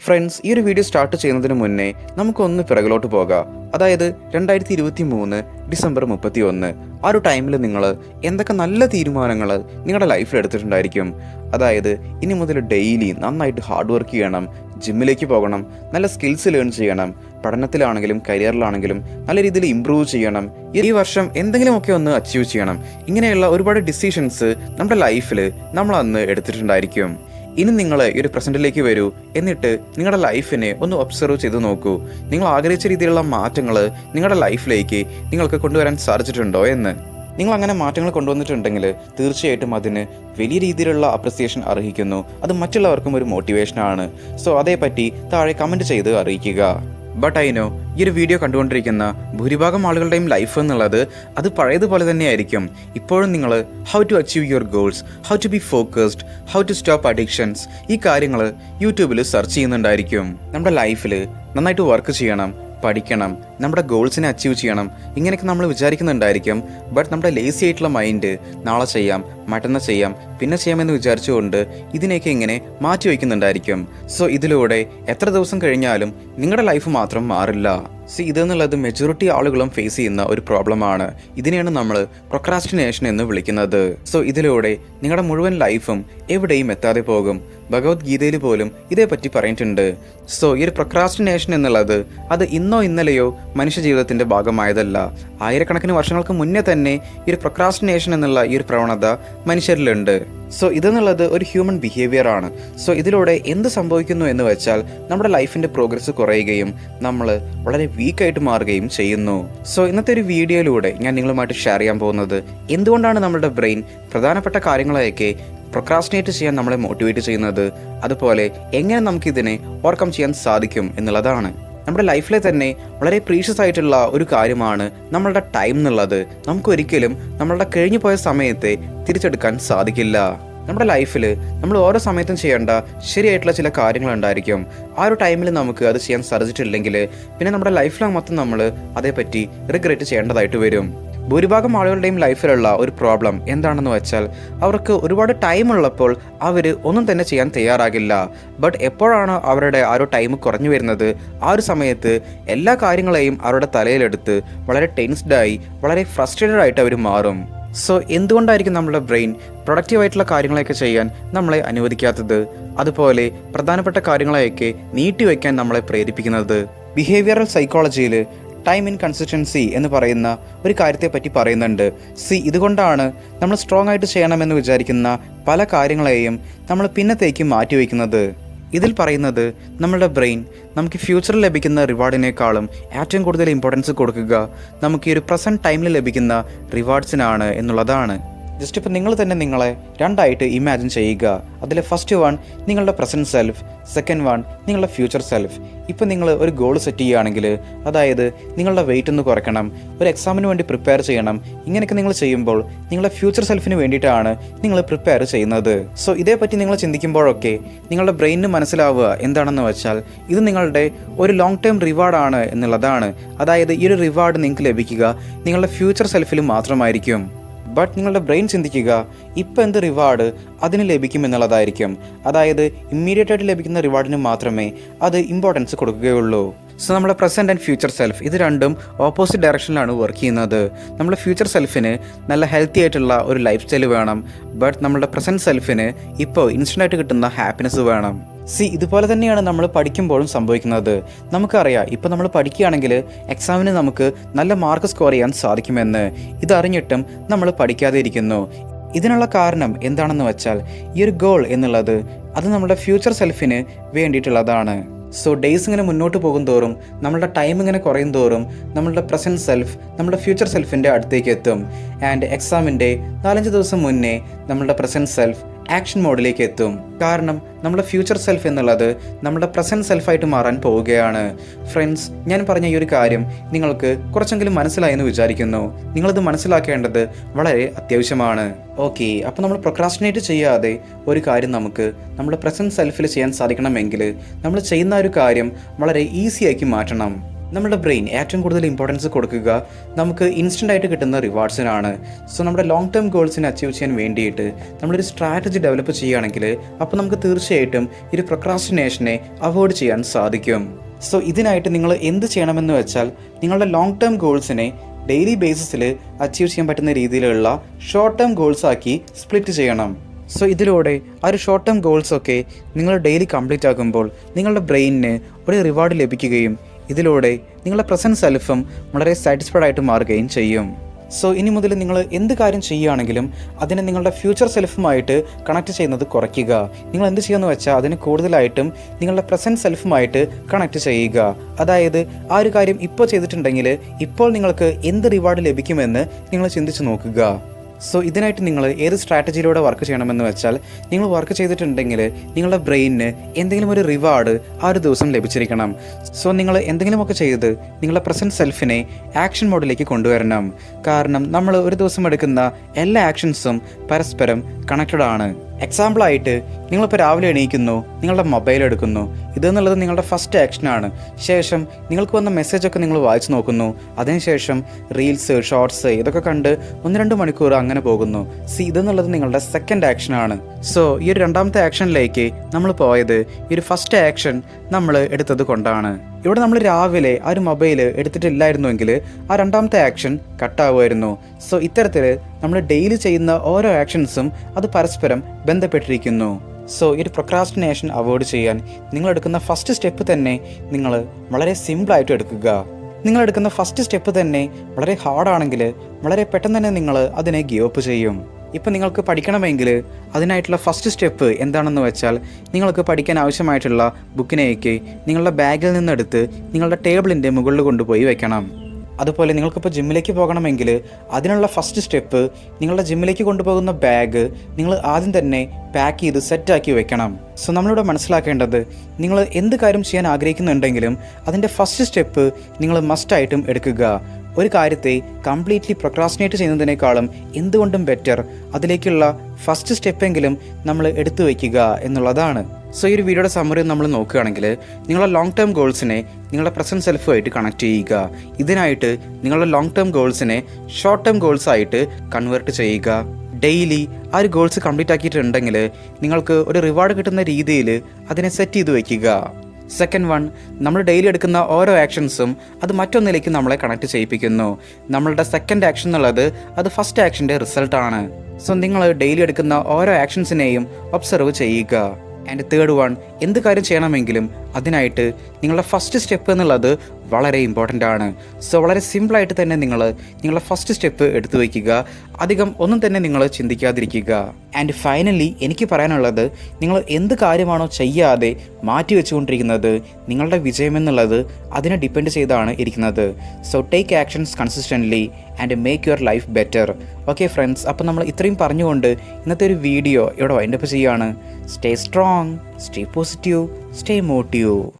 Friends ഈ ഒരു video start ചെയ്യുന്നതിന് മുന്നേ നമുക്കൊന്ന് പിറകിലോട്ട് പോകാം. അതായത് രണ്ടായിരത്തി ഇരുപത്തി മൂന്ന് ഡിസംബർ മുപ്പത്തി ഒന്ന് ആ ഒരു ടൈമിൽ നിങ്ങൾ എന്തൊക്കെ നല്ല തീരുമാനങ്ങൾ നിങ്ങളുടെ ലൈഫിൽ എടുത്തിട്ടുണ്ടായിരിക്കും? അതായത് ഇനി മുതൽ ഡെയിലി നന്നായിട്ട് ഹാർഡ് വർക്ക് ചെയ്യണം ജിമ്മിലേക്ക് പോകണം നല്ല സ്കിൽസ് ലേൺ ചെയ്യണം പഠനത്തിലാണെങ്കിലും കരിയറിലാണെങ്കിലും നല്ല രീതിയിൽ ഇമ്പ്രൂവ് ചെയ്യണം ഈ വർഷം എന്തെങ്കിലുമൊക്കെ ഒന്ന് അച്ചീവ് ചെയ്യണം. ഇങ്ങനെയുള്ള ഒരുപാട് ഡിസിഷൻസ് നമ്മുടെ ലൈഫിൽ നമ്മൾ അന്ന് എടുത്തിട്ടുണ്ടായിരിക്കും. ഇനി നിങ്ങൾ ഈ ഒരു പ്രസന്റിലേക്ക് വരൂ. എന്നിട്ട് നിങ്ങളുടെ ലൈഫിനെ ഒന്ന് ഒബ്സർവ് ചെയ്ത് നോക്കൂ. നിങ്ങൾ ആഗ്രഹിച്ച രീതിയിലുള്ള മാറ്റങ്ങൾ നിങ്ങളുടെ ലൈഫിലേക്ക് നിങ്ങൾക്ക് കൊണ്ടുവരാൻ സാധിച്ചിട്ടുണ്ടോ എന്ന്. നിങ്ങൾ അങ്ങനെ മാറ്റങ്ങൾ കൊണ്ടുവന്നിട്ടുണ്ടെങ്കിൽ തീർച്ചയായിട്ടും അതിന് വലിയ രീതിയിലുള്ള അപ്രിസിയേഷൻ അർഹിക്കുന്നു. അത് മറ്റുള്ളവർക്കും ഒരു മോട്ടിവേഷനാണ് സോ അതേപ്പറ്റി താഴെ കമന്റ് ചെയ്ത് അറിയിക്കുക. ബട്ട് ഐ നോ ഈ ഒരു വീഡിയോ കണ്ടുകൊണ്ടിരിക്കുന്ന ഭൂരിഭാഗം ആളുകളുടെയും ലൈഫ് എന്നുള്ളത് അത് പഴയതുപോലെ തന്നെയായിരിക്കും. ഇപ്പോഴും നിങ്ങൾ how to achieve your goals how to be focused how to stop addictions ഈ കാര്യങ്ങൾ യൂട്യൂബിൽ സെർച്ച് ചെയ്യുന്നുണ്ടായിരിക്കും. നമ്മുടെ ലൈഫിൽ നന്നായിട്ട് വർക്ക് ചെയ്യണം. പഠിക്കണം നമ്മുടെ ഗോൾസിനെ അച്ചീവ് ചെയ്യണം ഇങ്ങനെയൊക്കെ നമ്മൾ വിചാരിക്കുന്നുണ്ടായിരിക്കും. ബട്ട് നമ്മുടെ ലേസി ആയിട്ടുള്ള മൈൻഡ് നാളെ ചെയ്യാം മറ്റന്നാ ചെയ്യാം പിന്നെ ചെയ്യാമെന്ന് വിചാരിച്ചുകൊണ്ട് ഇതിനെയൊക്കെ ഇങ്ങനെ മാറ്റി വയ്ക്കുന്നുണ്ടായിരിക്കും. സോ ഇതിലൂടെ എത്ര ദിവസം കഴിഞ്ഞാലും നിങ്ങളുടെ ലൈഫ് മാത്രം മാറില്ല. സി ഇതെന്നുള്ളത് മെജോറിറ്റി ആളുകളും ഫേസ് ചെയ്യുന്ന ഒരു പ്രോബ്ലമാണ് ഇതിനെയാണ് നമ്മൾ പ്രൊക്രാസ്റ്റിനേഷൻ എന്ന് വിളിക്കുന്നത്. സോ ഇതിലൂടെ നിങ്ങളുടെ മുഴുവൻ ലൈഫും എവിടെയും എത്താതെ പോകും. ഭഗവത്ഗീതയിൽ പോലും ഇതേപ്പറ്റി പറഞ്ഞിട്ടുണ്ട്. സോ ഈ ഒരു പ്രൊക്രാസ്റ്റിനേഷൻ എന്നുള്ളത് അത് ഇന്നോ ഇന്നലെയോ മനുഷ്യ ജീവിതത്തിന്റെ ഭാഗമായതല്ല. ആയിരക്കണക്കിന് വർഷങ്ങൾക്ക് മുന്നേ തന്നെ ഈ ഒരു പ്രൊക്രാസ്റ്റിനേഷൻ എന്നുള്ള ഈ ഒരു പ്രവണത മനുഷ്യരിലുണ്ട്. സോ ഇതെന്നുള്ളത് ഒരു ഹ്യൂമൻ ബിഹേവിയർ ആണ്. സോ ഇതിലൂടെ എന്ത് സംഭവിക്കുന്നു എന്ന് വെച്ചാൽ നമ്മുടെ ലൈഫിന്റെ പ്രോഗ്രസ് കുറയുകയും നമ്മൾ വളരെ വീക്കായിട്ട് മാറുകയും ചെയ്യുന്നു. സോ ഇന്നത്തെ ഒരു വീഡിയോയിലൂടെ ഞാൻ നിങ്ങളുമായിട്ട് ഷെയർ ചെയ്യാൻ പോകുന്നത് എന്തുകൊണ്ടാണ് നമ്മുടെ ബ്രെയിൻ പ്രധാനപ്പെട്ട കാര്യങ്ങളെയൊക്കെ പ്രൊക്രാസ്റ്റിനേറ്റ് ചെയ്യാൻ നമ്മളെ മോട്ടിവേറ്റ് ചെയ്യുന്നത്? അതുപോലെ എങ്ങനെ നമുക്കിതിനെ ഓവർകം ചെയ്യാൻ സാധിക്കും എന്നുള്ളതാണ്. നമ്മുടെ ലൈഫിലെ തന്നെ വളരെ പ്രീഷ്യസ് ആയിട്ടുള്ള ഒരു കാര്യമാണ് നമ്മളുടെ ടൈം എന്നുള്ളത്. നമുക്കൊരിക്കലും നമ്മളുടെ കഴിഞ്ഞു പോയ സമയത്തെ തിരിച്ചെടുക്കാൻ സാധിക്കില്ല. നമ്മുടെ ലൈഫിൽ നമ്മൾ ഓരോ സമയത്തും ചെയ്യേണ്ട ശരിയായിട്ടുള്ള ചില കാര്യങ്ങൾ ഉണ്ടായിരിക്കും ആ ഒരു ടൈമിൽ നമുക്ക് അത് ചെയ്യാൻ സാധിച്ചിട്ടില്ലെങ്കിൽ പിന്നെ നമ്മുടെ ലൈഫിലാണ് മൊത്തം നമ്മൾ അതേപ്പറ്റി റിഗ്രറ്റ് ചെയ്യേണ്ടതായിട്ട് വരും. ഭൂരിഭാഗം ആളുകളുടെയും ലൈഫിലുള്ള ഒരു പ്രോബ്ലം എന്താണെന്ന് വെച്ചാൽ അവർക്ക് ഒരുപാട് ടൈം ഉള്ളപ്പോൾ അവർ ഒന്നും തന്നെ ചെയ്യാൻ തയ്യാറാകില്ല. ബട്ട് എപ്പോഴാണ് അവരുടെ ആ ഒരു ടൈം കുറഞ്ഞു വരുന്നത് ആ ഒരു സമയത്ത് എല്ലാ കാര്യങ്ങളെയും അവരുടെ തലയിലെടുത്ത് വളരെ ടെൻസ്ഡായി വളരെ ഫ്രസ്ട്രേറ്റഡ് ആയിട്ട് അവർ മാറും. സോ എന്തുകൊണ്ടായിരിക്കും നമ്മുടെ ബ്രെയിൻ പ്രൊഡക്റ്റീവായിട്ടുള്ള കാര്യങ്ങളെയൊക്കെ ചെയ്യാൻ നമ്മളെ അനുവദിക്കാത്തത്? അതുപോലെ പ്രധാനപ്പെട്ട കാര്യങ്ങളെയൊക്കെ നീട്ടിവെക്കാൻ നമ്മളെ പ്രേരിപ്പിക്കുന്നത്. ബിഹേവിയറൽ സൈക്കോളജിയിൽ ടൈം ഇൻ കൺസിസ്റ്റൻസി എന്ന് പറയുന്ന ഒരു കാര്യത്തെപ്പറ്റി പറയുന്നുണ്ട്. സി ഇതുകൊണ്ടാണ് നമ്മൾ സ്ട്രോങ് ആയിട്ട് ചെയ്യണമെന്ന് വിചാരിക്കുന്ന പല കാര്യങ്ങളെയും നമ്മൾ പിന്നത്തേക്ക് മാറ്റിവെക്കുന്നത് ഇതിൽ പറയുന്നത് നമ്മളുടെ ബ്രെയിൻ നമുക്ക് ഫ്യൂച്ചറിൽ ലഭിക്കുന്ന റിവാർഡിനേക്കാളും ഏറ്റവും കൂടുതൽ ഇമ്പോർട്ടൻസ് കൊടുക്കുക നമുക്ക് ഈ ഒരു പ്രസന്റ് ടൈമിൽ ലഭിക്കുന്ന റിവാർഡ്സിനാണ് എന്നുള്ളതാണ്. ജസ്റ്റ് ഇപ്പോൾ നിങ്ങൾ തന്നെ നിങ്ങളെ രണ്ടായിട്ട് ഇമാജിൻ ചെയ്യുക. അതിൽ ഫസ്റ്റ് വൺ നിങ്ങളുടെ പ്രസന്റ് സെൽഫ് സെക്കൻഡ് വൺ നിങ്ങളുടെ ഫ്യൂച്ചർ സെൽഫ് ഇപ്പോൾ നിങ്ങൾ ഒരു ഗോൾ സെറ്റ് ചെയ്യുകയാണെങ്കിൽ അതായത് നിങ്ങളുടെ വെയിറ്റ് ഒന്ന് കുറയ്ക്കണം ഒരു എക്സാമിന് വേണ്ടി പ്രിപ്പയർ ചെയ്യണം ഇങ്ങനെയൊക്കെ നിങ്ങൾ ചെയ്യുമ്പോൾ നിങ്ങളുടെ ഫ്യൂച്ചർ സെൽഫിന് വേണ്ടിയിട്ടാണ് നിങ്ങൾ പ്രിപ്പയർ ചെയ്യുന്നത്. സോ ഇതേപ്പറ്റി നിങ്ങൾ ചിന്തിക്കുമ്പോഴൊക്കെ നിങ്ങളുടെ ബ്രെയിനിന് മനസ്സിലാവുക എന്താണെന്ന് വെച്ചാൽ ഇത് നിങ്ങളുടെ ഒരു ലോങ് ടേം റിവാർഡാണ് എന്നുള്ളതാണ്. അതായത് ഈ ഒരു റിവാർഡ് നിങ്ങൾക്ക് ലഭിക്കുക നിങ്ങളുടെ ഫ്യൂച്ചർ സെൽഫിൽ മാത്രമായിരിക്കും. ബട്ട് നിങ്ങളുടെ ബ്രെയിൻ ചിന്തിക്കുക ഇപ്പം എന്ത് റിവാർഡ് അതിന് ലഭിക്കും എന്നുള്ളതായിരിക്കും. അതായത് ഇമ്മീഡിയറ്റ് ആയിട്ട് ലഭിക്കുന്ന റിവാർഡിന് മാത്രമേ അത് ഇമ്പോർട്ടൻസ് കൊടുക്കുകയുള്ളൂ. സോ നമ്മുടെ പ്രസന്റ് ആൻഡ് ഫ്യൂച്ചർ സെൽഫ് ഇത് രണ്ടും ഓപ്പോസിറ്റ് ഡയറക്ഷനിലാണ് വർക്ക് ചെയ്യുന്നത്. നമ്മുടെ ഫ്യൂച്ചർ സെൽഫിന് നല്ല ഹെൽത്തി ആയിട്ടുള്ള ഒരു ലൈഫ് സ്റ്റൈൽ വേണം. ബട്ട് നമ്മുടെ പ്രസന്റ് സെൽഫിന് ഇപ്പോൾ ഇൻസ്റ്റന്റ് ആയിട്ട് കിട്ടുന്ന ഹാപ്പിനെസ് വേണം. സി ഇതുപോലെ തന്നെയാണ് നമ്മൾ പഠിക്കുമ്പോഴും സംഭവിക്കുന്നത്. നമുക്കറിയാം ഇപ്പം നമ്മൾ പഠിക്കുകയാണെങ്കിൽ എക്സാമിന് നമുക്ക് നല്ല മാർക്ക് സ്കോർ ചെയ്യാൻ സാധിക്കുമെന്ന്. ഇതറിഞ്ഞിട്ടും നമ്മൾ പഠിക്കാതെ ഇരിക്കുന്നു ഇതിനുള്ള കാരണം എന്താണെന്ന് വെച്ചാൽ ഈ ഒരു ഗോൾ എന്നുള്ളത് അത് നമ്മുടെ ഫ്യൂച്ചർ സെൽഫിന് വേണ്ടിയിട്ടുള്ളതാണ്. സോ ഡേയ്സ് ഇങ്ങനെ മുന്നോട്ട് പോകും തോറും നമ്മളുടെ ടൈം ഇങ്ങനെ കുറയും തോറും നമ്മളുടെ പ്രസന്റ് സെൽഫ് നമ്മുടെ ഫ്യൂച്ചർ സെൽഫിന്റെ അടുത്തേക്ക് എത്തും. ആൻഡ് എക്സാമിന്റെ നാലഞ്ച് ദിവസം മുന്നേ നമ്മളുടെ പ്രസന്റ് സെൽഫ് ആക്ഷൻ മോഡിലേക്ക് എത്തും. കാരണം നമ്മുടെ ഫ്യൂച്ചർ സെൽഫ് എന്നുള്ളത് നമ്മുടെ പ്രസന്റ് സെൽഫായിട്ട് മാറാൻ പോവുകയാണ്. ഫ്രണ്ട്സ് ഞാൻ പറഞ്ഞ ഈ ഒരു കാര്യം നിങ്ങൾക്ക് കുറച്ചെങ്കിലും മനസ്സിലായെന്ന് വിചാരിക്കുന്നു. നിങ്ങളത് മനസ്സിലാക്കേണ്ടത് വളരെ അത്യാവശ്യമാണ്. ഓക്കെ അപ്പോൾ നമ്മൾ പ്രൊക്രാസ്റ്റിനേറ്റ് ചെയ്യാതെ ഒരു കാര്യം നമുക്ക് നമ്മുടെ പ്രസന്റ് സെൽഫിൽ ചെയ്യാൻ സാധിക്കണമെങ്കിൽ നമ്മൾ ചെയ്യുന്ന ഒരു കാര്യം വളരെ ഈസിയാക്കി മാറ്റണം. നമ്മുടെ ബ്രെയിൻ ഏറ്റവും കൂടുതൽ ഇമ്പോർട്ടൻസ് കൊടുക്കുക നമുക്ക് ഇൻസ്റ്റന്റ് ആയിട്ട് കിട്ടുന്ന റിവാർഡ്സിനാണ് സോ നമ്മുടെ ലോങ് ടേം ഗോൾസിനെ അച്ചീവ് ചെയ്യാൻ വേണ്ടിയിട്ട് നമ്മളൊരു സ്ട്രാറ്റജി ഡെവലപ്പ് ചെയ്യുകയാണെങ്കിൽ അപ്പോൾ നമുക്ക് തീർച്ചയായിട്ടും ഒരു പ്രൊക്രാസ്റ്റിനേഷനെ അവോയ്ഡ് ചെയ്യാൻ സാധിക്കും. സോ ഇതിനായിട്ട് നിങ്ങൾ എന്ത് ചെയ്യണമെന്ന് വെച്ചാൽ നിങ്ങളുടെ ലോങ് ടേം ഗോൾസിനെ ഡെയിലി ബേസിസിൽ അച്ചീവ് ചെയ്യാൻ പറ്റുന്ന രീതിയിലുള്ള ഷോർട്ട് ടേം ഗോൾസ് ആക്കി സ്പ്ലിറ്റ് ചെയ്യണം. സോ ഇതിലൂടെ ആ ഒരു ഷോർട്ട് ടേം ഗോൾസൊക്കെ നിങ്ങൾ ഡെയിലി കംപ്ലീറ്റ് ആക്കുമ്പോൾ നിങ്ങളുടെ ബ്രെയിനിന് ഒരു റിവാർഡ് ലഭിക്കുകയും ഇതിലൂടെ നിങ്ങളുടെ പ്രസന്റ് സെൽഫും വളരെ സാറ്റിസ്ഫൈഡ് ആയിട്ട് മാറുകയും ചെയ്യും. സോ ഇനി മുതൽ നിങ്ങൾ എന്ത് കാര്യം ചെയ്യുകയാണെങ്കിലും അതിനെ നിങ്ങളുടെ ഫ്യൂച്ചർ സെൽഫുമായിട്ട് കണക്ട് ചെയ്യുന്നത് കുറയ്ക്കുക. നിങ്ങൾ എന്ത് ചെയ്യുമെന്ന് വെച്ചാൽ അതിന് കൂടുതലായിട്ടും നിങ്ങളുടെ പ്രസന്റ് സെൽഫുമായിട്ട് കണക്ട് ചെയ്യുക. അതായത് ആ ഒരു കാര്യം ഇപ്പോൾ ചെയ്തിട്ടുണ്ടെങ്കിൽ ഇപ്പോൾ നിങ്ങൾക്ക് എന്ത് റിവാർഡ് ലഭിക്കുമെന്ന് നിങ്ങൾ ചിന്തിച്ച് നോക്കുക. സോ ഇതിനായിട്ട് നിങ്ങൾ ഏത് സ്ട്രാറ്റജിയിലൂടെ വർക്ക് ചെയ്യണമെന്ന് വെച്ചാൽ നിങ്ങൾ വർക്ക് ചെയ്തിട്ടുണ്ടെങ്കിൽ നിങ്ങളുടെ ബ്രെയിനിന് എന്തെങ്കിലും ഒരു റിവാർഡ് ആ ഒരു ദിവസം ലഭിച്ചിരിക്കണം. സോ നിങ്ങൾ എന്തെങ്കിലുമൊക്കെ ചെയ്ത് നിങ്ങളുടെ പ്രസന്റ് സെൽഫിനെ ആക്ഷൻ മോഡിലേക്ക് കൊണ്ടുവരണം. കാരണം നമ്മൾ ഒരു ദിവസം എടുക്കുന്ന എല്ലാ ആക്ഷൻസും പരസ്പരം കണക്റ്റഡ് ആണ്. എക്സാമ്പിളായിട്ട് നിങ്ങളിപ്പോൾ രാവിലെ എണീക്കുന്നു നിങ്ങളുടെ മൊബൈൽ എടുക്കുന്നു. ഇതെന്നുള്ളത് നിങ്ങളുടെ ഫസ്റ്റ് ആക്ഷനാണ് ശേഷം നിങ്ങൾക്ക് വന്ന മെസ്സേജൊക്കെ നിങ്ങൾ വായിച്ചു നോക്കുന്നു. അതിനുശേഷം റീൽസ് ഷോർട്സ് ഇതൊക്കെ കണ്ട് ഒന്ന് രണ്ട് മണിക്കൂർ അങ്ങനെ പോകുന്നു. സി ഇതെന്നുള്ളത് നിങ്ങളുടെ സെക്കൻഡ് ആക്ഷനാണ് സോ ഈ ഒരു രണ്ടാമത്തെ ആക്ഷനിലേക്ക് നമ്മൾ പോയത് ഈ ഒരു ഫസ്റ്റ് ആക്ഷൻ നമ്മൾ എടുത്തത് കൊണ്ടാണ്. ഇവിടെ നമ്മൾ രാവിലെ ആ ഒരു മൊബൈൽ എടുത്തിട്ടില്ലായിരുന്നുവെങ്കിൽ ആ രണ്ടാമത്തെ ആക്ഷൻ കട്ടാവുമായിരുന്നു സോ ഇത്തരത്തിൽ നമ്മൾ ഡെയിലി ചെയ്യുന്ന ഓരോ ആക്ഷൻസും അത് പരസ്പരം ബന്ധപ്പെട്ടിരിക്കുന്നു. സോ ഈ ഒരു പ്രൊക്രാസ്റ്റിനേഷൻ അവോയ്ഡ് ചെയ്യാൻ നിങ്ങൾ എടുക്കുന്ന ഫസ്റ്റ് സ്റ്റെപ്പ് തന്നെ നിങ്ങൾ വളരെ സിമ്പിളായിട്ട് എടുക്കുക. നിങ്ങൾ എടുക്കുന്ന ഫസ്റ്റ് സ്റ്റെപ്പ് തന്നെ വളരെ ഹാർഡാണെങ്കിൽ വളരെ പെട്ടെന്ന് തന്നെ നിങ്ങൾ അതിനെ ഗിവ് അപ്പ് ചെയ്യും. ഇപ്പം നിങ്ങൾക്ക് പഠിക്കണമെങ്കിൽ അതിനായിട്ടുള്ള ഫസ്റ്റ് സ്റ്റെപ്പ് എന്താണെന്ന് വെച്ചാൽ നിങ്ങൾക്ക് പഠിക്കാൻ ആവശ്യമായിട്ടുള്ള ബുക്കിനെയൊക്കെ നിങ്ങളുടെ ബാഗിൽ നിന്നെടുത്ത് നിങ്ങളുടെ ടേബിളിന്റെ മുകളിൽ കൊണ്ടുപോയി വെക്കണം. അതുപോലെ നിങ്ങൾക്കിപ്പോൾ ജിമ്മിലേക്ക് പോകണമെങ്കിൽ അതിനുള്ള ഫസ്റ്റ് സ്റ്റെപ്പ് നിങ്ങളുടെ ജിമ്മിലേക്ക് കൊണ്ടുപോകുന്ന ബാഗ് നിങ്ങൾ ആദ്യം തന്നെ പാക്ക് ചെയ്ത് സെറ്റാക്കി വെക്കണം. സോ നമ്മളിവിടെ മനസ്സിലാക്കേണ്ടത് നിങ്ങൾ എന്ത് കാര്യം ചെയ്യാൻ ആഗ്രഹിക്കുന്നുണ്ടെങ്കിലും അതിന്റെ ഫസ്റ്റ് സ്റ്റെപ്പ് നിങ്ങൾ മസ്റ്റായിട്ടും എടുക്കുക. ഒരു കാര്യത്തെ കംപ്ലീറ്റ്ലി പ്രൊക്രാസ്റ്റിനേറ്റ് ചെയ്യുന്നതിനേക്കാളും എന്തുകൊണ്ടും ബെറ്റർ അതിലേക്കുള്ള ഫസ്റ്റ് സ്റ്റെപ്പെങ്കിലും നമ്മൾ എടുത്തു വയ്ക്കുക എന്നുള്ളതാണ്. സോ ഈ ഒരു വീഡിയോയുടെ സമ്മറി നമ്മൾ നോക്കുകയാണെങ്കിൽ നിങ്ങളുടെ ലോങ് ടേം ഗോൾസിനെ നിങ്ങളുടെ പ്രസന്റ് സെൽഫുമായിട്ട് കണക്ട് ചെയ്യുക. ഇതിനായിട്ട് നിങ്ങളുടെ ലോങ് ടേം ഗോൾസിനെ ഷോർട്ട് ടേം ഗോൾസായിട്ട് കൺവേർട്ട് ചെയ്യുക. ഡെയിലി ആ ഒരു ഗോൾസ് കംപ്ലീറ്റ് ആക്കിയിട്ടുണ്ടെങ്കിൽ നിങ്ങൾക്ക് ഒരു റിവാർഡ് കിട്ടുന്ന രീതിയിൽ അതിനെ സെറ്റ് ചെയ്ത് വയ്ക്കുക. സെക്കൻഡ് വൺ നമ്മൾ ഡെയിലി എടുക്കുന്ന ഓരോ ആക്ഷൻസും അത് മറ്റൊന്നിലേക്ക് നമ്മളെ കണക്ട് ചെയ്യിപ്പിക്കുന്നു. നമ്മളുടെ സെക്കൻഡ് ആക്ഷൻ എന്നുള്ളത് അത് ഫസ്റ്റ് ആക്ഷന്റെ റിസൾട്ടാണ് സോ നിങ്ങൾ ഡെയിലി എടുക്കുന്ന ഓരോ ആക്ഷൻസിനെയും ഒബ്സർവ് ചെയ്യുക. ആൻഡ് തേർഡ് വൺ എന്ത് കാര്യം ചെയ്യണമെങ്കിലും അതിനായിട്ട് നിങ്ങളുടെ ഫസ്റ്റ് സ്റ്റെപ്പ് എന്നുള്ളത് വളരെ ഇമ്പോർട്ടന്റ് ആണ്. സോ വളരെ സിമ്പിളായിട്ട് തന്നെ നിങ്ങൾ നിങ്ങളുടെ ഫസ്റ്റ് സ്റ്റെപ്പ് എടുത്തു വയ്ക്കുക. അധികം ഒന്നും തന്നെ നിങ്ങൾ ചിന്തിക്കാതിരിക്കുക. ആൻഡ് ഫൈനലി എനിക്ക് പറയാനുള്ളത് നിങ്ങൾ എന്ത് കാര്യമാണോ ചെയ്യാതെ മാറ്റി വെച്ചുകൊണ്ടിരിക്കുന്നത് നിങ്ങളുടെ വിജയമെന്നുള്ളത് അതിനെ ഡിപ്പെൻഡ് ചെയ്താണ് ഇരിക്കുന്നത്. So take actions consistently and make your life better okay friends അപ്പോൾ നമ്മൾ ഇത്രയും പറഞ്ഞുകൊണ്ട് ഇന്നത്തെ ഒരു വീഡിയോ ഇവിടെ വൈൻഡപ്പ് ചെയ്യുകയാണ്. Stay strong stay positive stay motivated